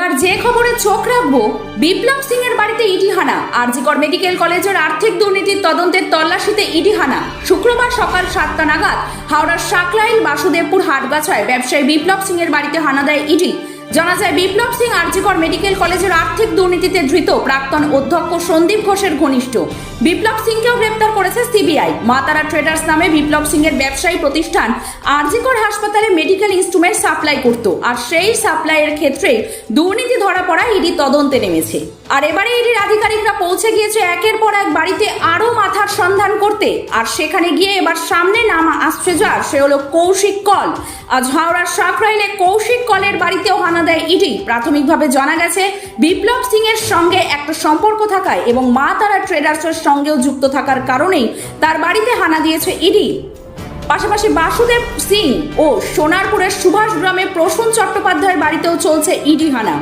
এবার যে খবরে চোখ রাখব, বিপ্লব সিং এর বাড়িতে ইডি হানা। আরজিকর মেডিকেল কলেজের আর্থিক দুর্নীতির তদন্তের তল্লাশিতে ইডি হানা। শুক্রবার সকাল সাতটা নাগাদ হাওড়ার শাকলাইল বাসুদেবপুর হাটগাছায় ব্যবসায়ী বিপ্লব সিং এর বাড়িতে হানা দেয় ইডি। জানা যায়, বিপ্লব সিং আরজিকর মেডিকেল কলেজের আর্থিক দুর্নীতিতে ধৃত প্রাক্তন অধ্যক্ষ সন্দীপ ঘোষের ঘনিষ্ঠ। বিপ্লব সিংকেও গ্রেপ্তার করেছে সিবিআই। মাতারা ট্রেডার্স নামে বিপ্লব সিং এর ব্যবসায়ী প্রতিষ্ঠান আরজিকর হাসপাতালে মেডিকেল ইনস্ট্রুমেন্ট সাপ্লাই করত। আর সেই সাপ্লাইয়ের ক্ষেত্রে দুর্নীতি ধরা পড়া ইডি তদন্তে নেমেছে। আর এবারে ইডির আধিকারিকরা পৌঁছে গিয়েছে একের পর এক বাড়িতে আরও মাথার সন্ধান করতে। আর সেখানে গিয়ে এবার সামনে নাম আসছে যার সে হলো কৌশিক কল। আজ হাওড়ার সাকরাইলে কৌশিক কলের বাড়িতেও হানা দেয় ইডি। প্রাথমিকভাবে জানা গেছে, বিপ্লব সিং এর সঙ্গে একটা সম্পর্ক থাকায় এবং মা তারা ট্রেডার্সের সঙ্গেও যুক্ত থাকার কারণেই তার বাড়িতে হানা দিয়েছে ইডি। পাশাপাশি বাসুদেব সিং ও সোনারপুরের সুভাষ গ্রামে প্রসূন চট্টোপাধ্যায়ের বাড়িতেও চলছে ইডি হানা।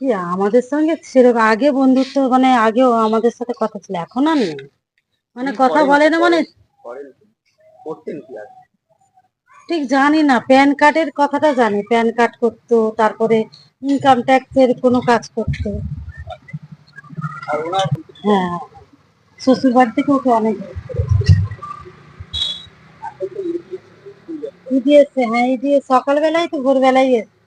কি আমাদের সঙ্গে সেরকম আগে বন্ধুত্ব মানে আগেও আমাদের সাথে কথা ছিল এখন আর নেই। মানে কথা বলে না মানে ঠিক জানি না প্যান কার্ডের কথাটা জানি প্যান কার্ড করতো তারপরে ইনকাম ট্যাক্সের কোনো কাজ করতো। হ্যাঁ শ্বশুর বাড়ি থেকে ওকে অনেক ইডি এসছে হ্যাঁ ইডি সকালবেলায় তো ভোরবেলায় এসছে।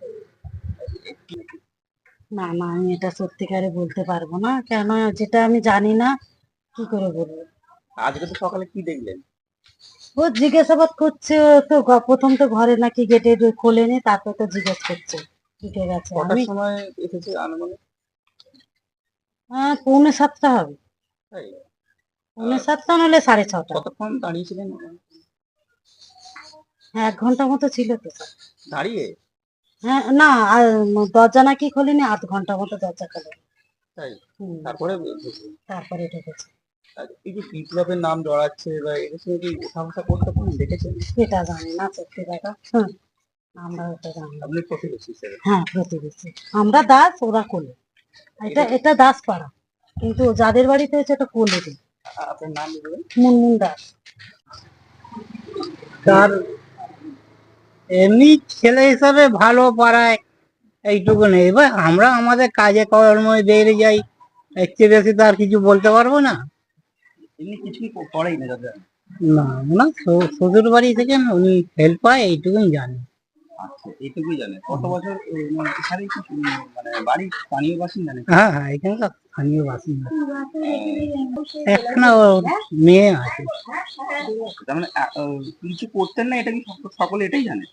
না না আমি এটা সত্যিকারে বলতে পারব না। কেন যেটা আমি জানি না কি করে বলব? আজকে তো সকালে কি দেখলেন? ও জিজ্ঞাসাবাদ করছে তো গ- প্রথম তো ঘরে নাকি গেটে খোলেনি তারপর তো জিজ্ঞেস করছে ঢুকে গেছে কটার আমি সময় এসেছে আনুমানিক? আহ, পৌনে সাতটা হবে। তাই? পৌনে সাতটা নলে সাড়ে ছটা। কতক্ষণ দাঁড়িয়েছিলেন? হ্যাঁ এক ঘণ্টা মতো ছিল তো। দাঁড়িয়ে? হ্যাঁ না দরজা নাকি খোলেনি আধ ঘণ্টা মতো দরজা খোলে। তাই? তারপরে। তারপরে ঢুকেছে। এই যে বিপ্লবের নাম জড়াচ্ছে বা এদের সঙ্গে কি উঠা বসা করতে পারেন দেখেছেন? সেটা জানি না সত্যি হুম, আমরা ওটা জানি আপনি প্রতিবেশী হ্যাঁ প্রতিবেশী। আমরা দাস ওরা কোলে। এটা এটা দাস পাড়া কিন্তু যাদের বাড়িতে হচ্ছে এটা কোলে আপনার নাম মুনমুন দাস। তার এমনি ছেলে হিসাবে ভালো পাড়ায় এইটুকু নেই। এবার আমরা আমাদের কাজে কর্মে বেরিয়ে যাই এর চেয়ে বেশি তো আর কিছু বলতে পারব না। এমনি কিছুই করেই না দাদা। না না শ্বশুর- বাড়ি থেকে উনি হেল্প পায় এইটুকুই জানি। আচ্ছা এইটুকুই জানে। কত বছর মানে মানে বাড়ি স্থানীয় বাসিন্দা হ্যাঁ হ্যাঁ এখানকার স্থানীয় বাসিন্দা। একটা ওর মেয়ে আছে। তার মানে কিছু করতেন না? এটা কি সক- সকলে এটাই জানে?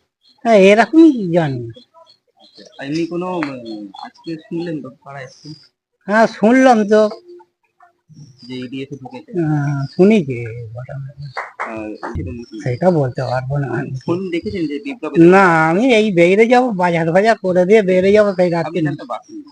হ্যাঁ এরকমই জানি। আর এমনি কোনো আজকে শুনলেন তো পাড়ায় হ্যাঁ শুনলাম তো। যে ঢুকেছে। সেটা বলতে পারব না। ফোন দেখেছেন যে বিপ্লব না আমি এই বেরিয়ে যাব বাজার বাজার করে দিয়ে বেরিয়ে যাব সেই রাত্রি বাসিন্দা।